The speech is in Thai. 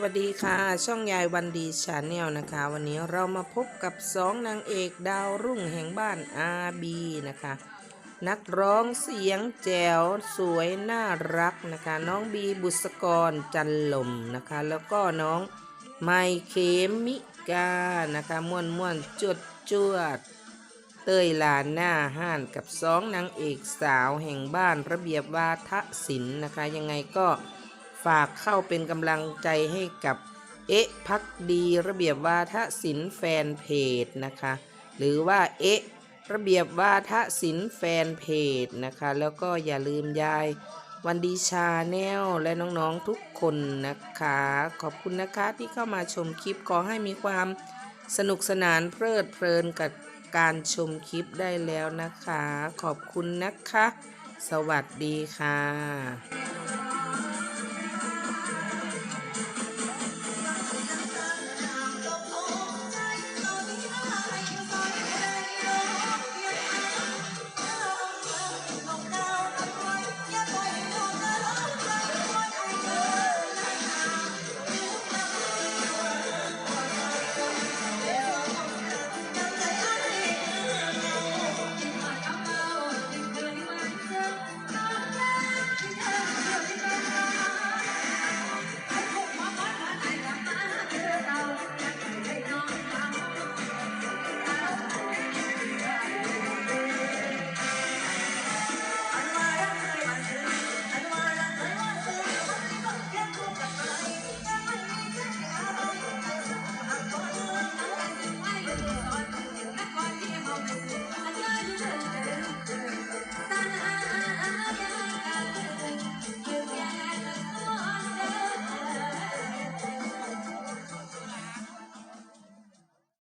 วัสดีค่ะ ช่องยายวันดีชาแนลนะคะ วันนี้เรามาพบกับสองนางเอกดาวรุ่งแห่งบ้านอาบีนะคะ นักร้องเสียงแจ๋วสวยน่ารักนะคะ น้องบีบุษกรจันลมนะคะ แล้วก็น้องไมเคมิกานะคะม่วนม่วนๆจวดจวดๆเต้ยลานหน้าห้านกับสองนางเอกสาวแห่งบ้านระเบียบวาทศิลป์นะคะ ยังไงก็ ฝากเข้าเป็นกำลังใจให้กับเอ๊ะพักดีระเบียบวาทศิลป์แฟนเพจนะคะ หรือว่าเอ๊ะระเบียบวาทศิลป์แฟนเพจนะคะ แล้วก็อย่าลืมยายวันดีชาแนลและน้องๆทุกคนนะคะ ขอบคุณนะคะที่เข้ามาชมคลิปขอให้มีความสนุกสนานเพลิดเพลินกับการชมคลิปได้แล้วนะคะ ขอบคุณนะคะ สวัสดีค่ะ